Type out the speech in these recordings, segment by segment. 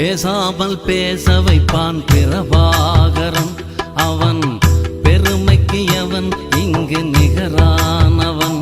பேசாமல் பேச வைப்பான் பிரபாகரன். அவன் பெருமைக்கு எவன்? இங்கு நிகரானவன்.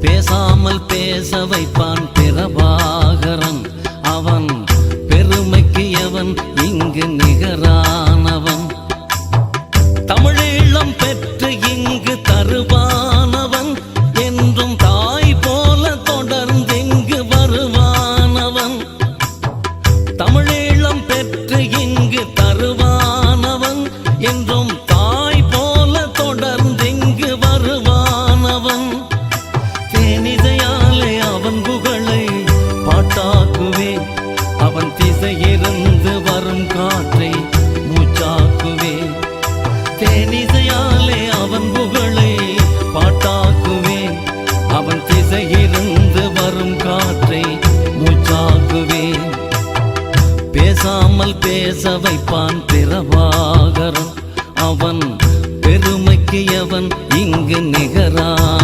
பேசாமல் பேச வைப்பான் பிரபாகரன். பேசாமல் பேச வைப்பான் பிரபாகரன். அவன் பெருமைக்கு அவன் இங்கு நிகரான்.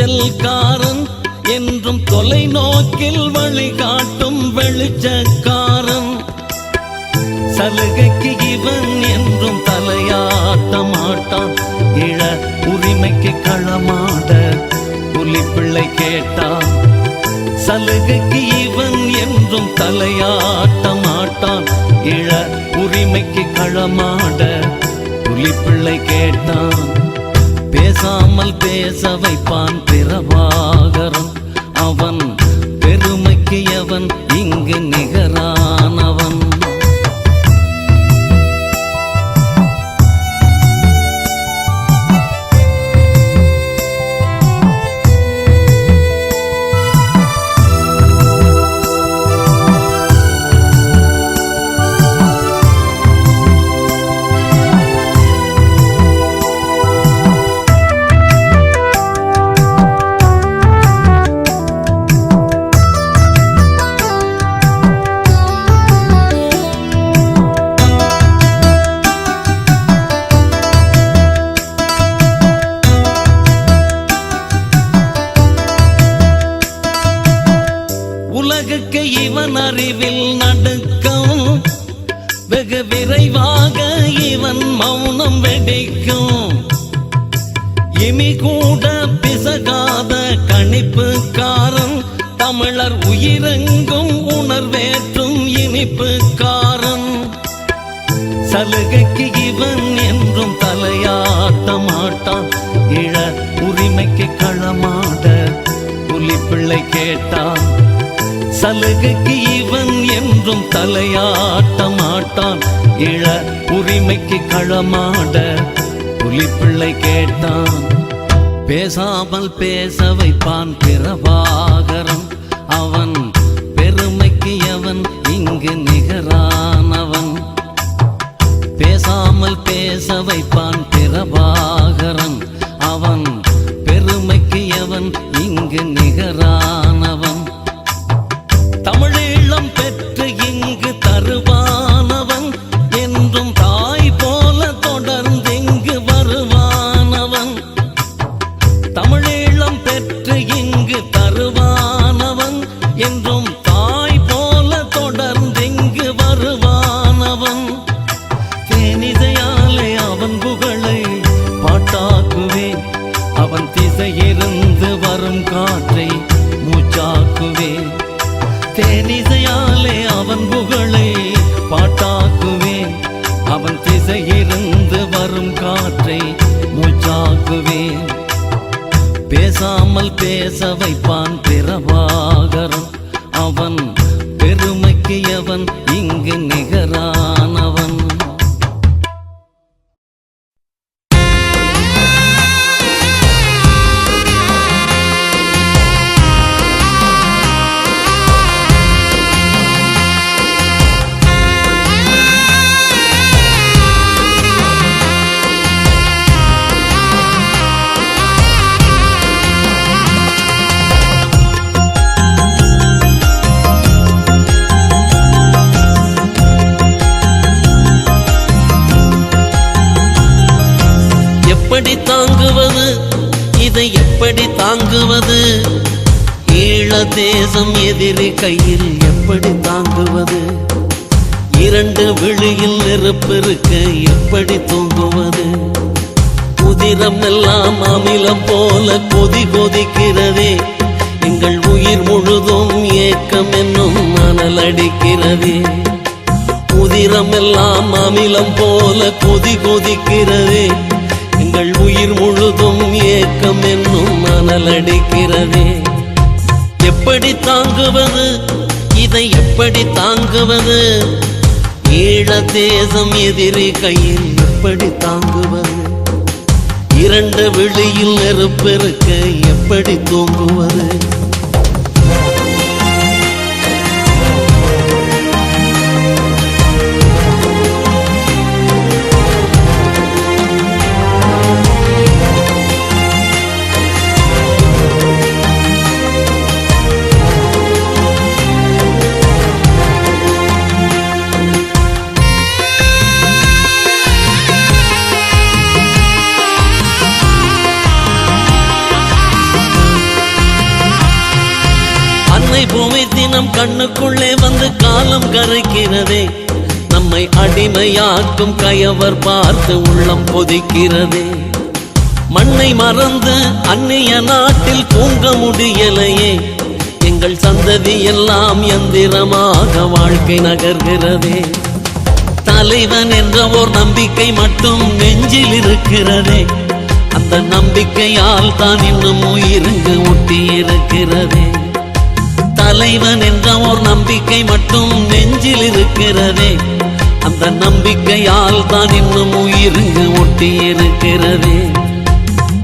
துணிச்சல்காரன் என்றும் தொலைநோக்கில் வழிகாட்டும் வெளிச்சக்காரன். சலுகைக்கு இவன் என்றும் தலையாட்ட மாட்டான். இழ உரிமைக்கு களமாட புலிப்பிள்ளை கேட்டான். சலுகைக்கு இவன் என்றும் தலையாட்ட மாட்டான். இழ உரிமைக்கு களமாட புலிப்பிள்ளை கேட்டான். பேசாமல் பேச வைப்பான் பிரபாகரன். அவன் பெருமைக்கு அவன் இங்கு நிகரான் சலுகைக்கு இவன் என்றும் தலையாட்ட மாட்டான் இழ உரிமைக்கு களமாட புலிப்பிள்ளை கேட்டான். சலுகைக்கு இவன் என்றும் தலையாட்ட மாட்டான் இழ உரிமைக்கு களமாட புலிப்பிள்ளை கேட்டான். பேசாமல் பேச வைப்பான் பிரபாகரன். அவன் பெருமைக்கு அவன் இங்கு நிகரானவன். பேசாமல் பேச வைப்பான் பிரபாகரன். அவன் பெருமைக்கு எவன் இங்கு நிகரானவன்? திசையிருந்து வரும் காற்றை மூச்சாக்குவேன் தேனிசையாலே அவன் புகழை பாட்டாக்குவேன் அவன் திசை திசையிருந்து வரும் காற்றை மூச்சாக்குவேன் பேசாமல் பேச வைப்பான் பிரபாகரன். அவன் பெருமைக்கு அவன் இங்கு நிகரான் எப்படி தாங்குவது? இதை எப்படி தாங்குவது? ஈழ தேசம் எதிரி கையில் எப்படி தாங்குவது? இரண்டு விழியில் நெருப்பிருக்க எப்படி தூங்குவது? உதிரம் எல்லாம் அமிலம் போல கொதி கொதிக்கிறதே. எங்கள் உயிர் முழுதும் ஏக்கம் என்னும் மணல் அடிக்கிறதே. உதிரம் எல்லாம் அமிலம் போல கொதி கொதிக்கிறதே. எங்கள் உயிர் முழுதும் ஏக்கம் என்னும் மணல் அடிக்கிறதே. எப்படி தாங்குவது? இதை எப்படி தாங்குவது? ஈழ தேசம் எதிரி கையில் எப்படி தாங்குவது? இரண்டு விழியில் நெருப்பெருக்க எப்படி தூங்குவது? பூமி தினம் கண்ணுக்குள்ளே வந்து காலம் கரைக்கிறதே. நம்மை அடிமையாக்கும் கயவர் பார்த்து உள்ளம் கொதிக்கிறதே மண்ணை மறந்து அந்நிய நாட்டில் தூங்க முடியலையே. எங்கள் சந்ததி எல்லாம் எந்திரமாக வாழ்க்கை நகர்கிறதே. தலைவன் என்ற ஓர் நம்பிக்கை மட்டும் நெஞ்சில் இருக்கிறதே. அந்த நம்பிக்கையால் தான் இன்னும் உயிருக்கு ஒட்டி இருக்கிறதே. தலைவன் என்ற ஒரு நம்பிக்கை மட்டும் நெஞ்சில் இருக்கிறதே. அந்த நம்பிக்கையால் தான் இன்னும் உயிருக்கு ஒட்டி இருக்கிறதே.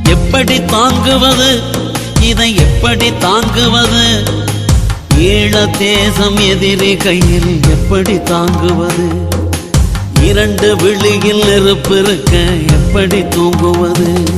எப்படி தாங்குவது? இதை எப்படி தாங்குவது? ஈழ தேசம் எதிரி கையில் எப்படி தாங்குவது? இரண்டு விழியில் நெருப்பு இருக்க எப்படி தூங்குவது?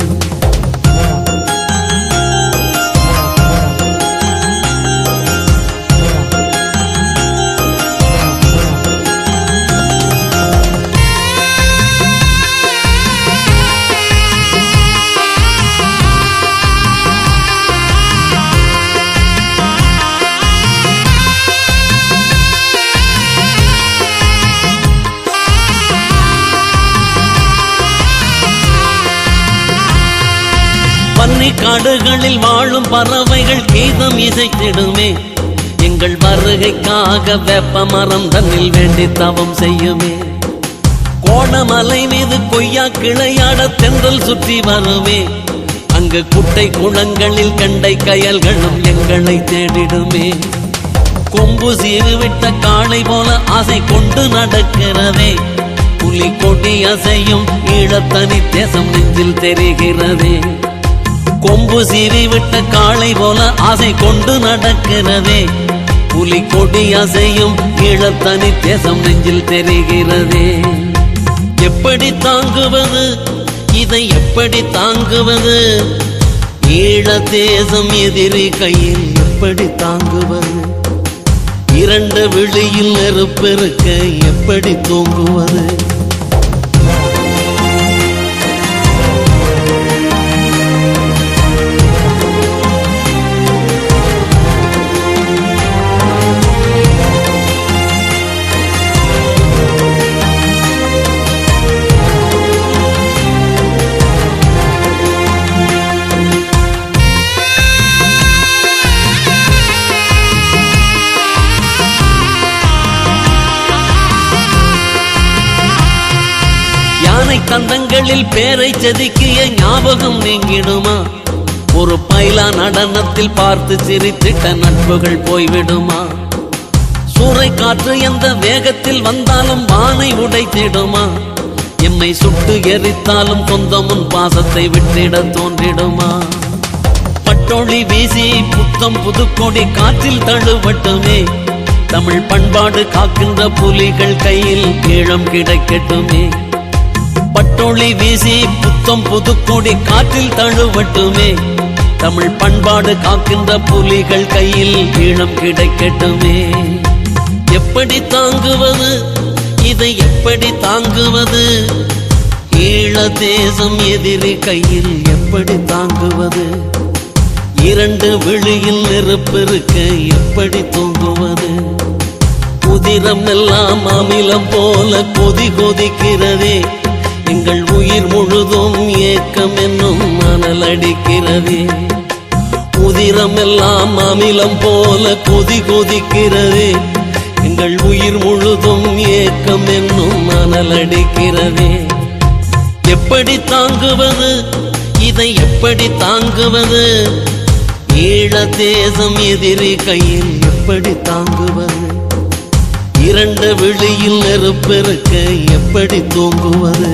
காடுகளில் வாழும் பறவைகள் கீதம் இசைத்திடுமே. எங்கள் வருகைக்காக வெப்ப மரம் தன்னில் வேண்டி தவம் செய்யுமே. கோணமலை மீது கொய்யா கிளையாட தென்றல் சுற்றி வருமே. அங்கு குட்டை குளங்களில் கண்டை கயல்களும் எங்களை தேடிடுமே. கொம்பு சீறுவிட்ட காளை போல ஆசை கொண்டு நடக்கிறதே. புலி கொடி அசையும் ஈழத்தனி தேசம் நெஞ்சில் தெரிகிறதே. கொம்பு சீவி விட்ட காளை போல ஆசை கொண்டு நடக்கிறதே. புலி கொடி அசையும் ஈழத்தனி தேசம் நெஞ்சில் தெரிகிறதே. எப்படி தாங்குவது? இதை எப்படி தாங்குவது? ஈழ தேசம் எதிரி கையில் எப்படி தாங்குவது? இரண்டு விழியில் நெருப்பெருக்க எப்படி தூங்குவது? தந்தங்களில் பேரை செதுக்கிய ஞாபகம் நீங்கிடுமா? ஒரு பைலா நடனத்தில் பார்த்து சிரித்திட்ட நட்புகள் போய்விடுமா? சூறை காற்று எந்த வேகத்தில் வந்தாலும் வானை உடைத்திடுமா? என்னை சுட்டு எரித்தாலும் சொந்தமுன் பாசத்தை விட்டிட தோன்றிடுமா? பட்டொளி வீசி புத்தம் புதுக்கொடி காற்றில் தழுவட்டுமே? தமிழ் பண்பாடு காக்கின்ற புலிகள் கையில் ஈழம் கிடைக்கட்டுமே? பட்டொளி வீசி புத்தம் புதுக்குடி காற்றில் தழுவட்டுமே. தமிழ் பண்பாடு காக்கின்ற புலிகள் கையில் ஈழம் கிடைக்கட்டுமே. எப்படி தாங்குவது? இதை எப்படி தாங்குவது? ஈழ தேசம் எதிரி கையில் எப்படி தாங்குவது? இரண்டு விழியில் நெருப்பிருக்க எப்படி தூங்குவது? உதிரம் எல்லாம் அமிலம் போல கொதி கொதிக்கிறதே. எங்கள் உயிர் முழுதும் ஏக்கம் என்னும் மணல் அடிக்கிறதே. உதிரமெல்லாம் அமிலம் போல கொதி கொதிக்கிறதே. எங்கள் உயிர் முழுதும் ஏக்கம் என்னும் மணல் அடிக்கிறதே. எப்படி தாங்குவது? இதை எப்படி தாங்குவது? ஈழ தேசம் எதிரி கையில் எப்படி தாங்குவது? இரண்ட விழியில் நெருப்பெருக்க எப்படி தூங்குவது?